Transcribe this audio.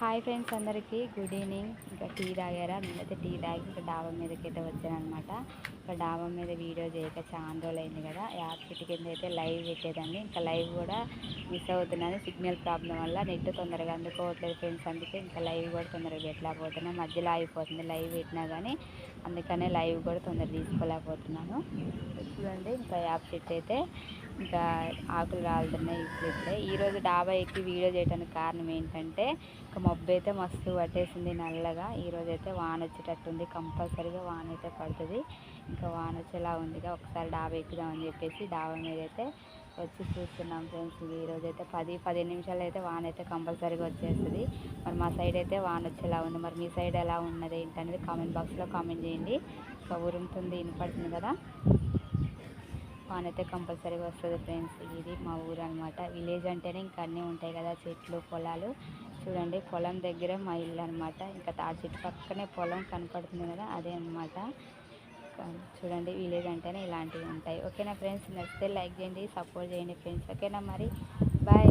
Hi friends అందరికీ. Good evening. ఇంకా tea తాగారా? నేనైతే టీ తాగి ఇంకా డాబా మీదకి అయితే వచ్చానమాట ఇంకా డాబా మీద వీడియో చేయక చాలా రోజులు అయింది కదా యాప్ చెట్టు కింద అయితే లైవ్ పెట్టేదాన్ని. ఇంకా లైవ్ కూడా మిస్ అవుతున్నాను. సిగ్నల్ ప్రాబ్లం వల్ల నెట్ తొందరగా అందుకోవట్లేదు ఫ్రెండ్స్. అందుకే ఇంకా లైవ్ కూడా తొందరగా పెట్టలేకపోతున్నా మధ్యలో ఆగిపోతుంది లైవ్ పెట్టినా కానీ అందుకనే లైవ్ కూడా తొందరగా తీసుకోలేకపోతున్నాను. చూడండి ఇంకా యాప్ చెట్టు అయితే ఇంకా ఆకులు రాలుతున్నాయి ఇప్పుడు ఇప్పుడే ఈరోజు డాబా ఎక్కి వీడియో చేయడానికి కారణం ఏంటంటే ఇంకా మబ్బు అయితే మస్తు పట్టేసింది నల్లగా. ఈరోజు అయితే వాన వచ్చేటట్టుంది. కంపల్సరీగా వాన అయితే పడుతుంది. ఇంకా వాన వచ్చేలా ఉందిగా. ఒకసారి డాబా ఎక్కుదామని చెప్పేసి డాబా మీద అయితే వచ్చి చూస్తున్నాం ఫ్రెండ్స్. ఇది ఈరోజు అయితే పది పదిహేను నిమిషాలు అయితే వాన అయితే కంపల్సరీగా వచ్చేస్తుంది. మరి మా సైడ్ అయితే వాన వచ్చేలా ఉంది. మరి మీ సైడ్ ఎలా ఉన్నది ఏంటనేది కామెంట్ బాక్స్లో కామెంట్ చేయండి. ఇంకా ఉరుముతుంది వినపడుతుంది కదా? వాన అయితే కంపల్సరీగా వస్తుంది ఫ్రెండ్స్. ఇది మా ఊరు అనమాట విలేజ్ అంటేనే ఇంకా అన్నీ ఉంటాయి కదా చెట్లు పొలాలు. చూడండి పొలం దగ్గరే మా ఇల్లు అనమాట ఇంకా ఆ చెట్టు పక్కనే పొలం కనపడుతుంది కదా అదే అనమాట చూడండి విలేజ్ అంటేనే ఇలాంటివి ఉంటాయి. ఓకేనా ఫ్రెండ్స్? నచ్చితే లైక్ చేయండి సపోర్ట్ చేయండి ఫ్రెండ్స్. ఓకేనా మరి? బాయ్.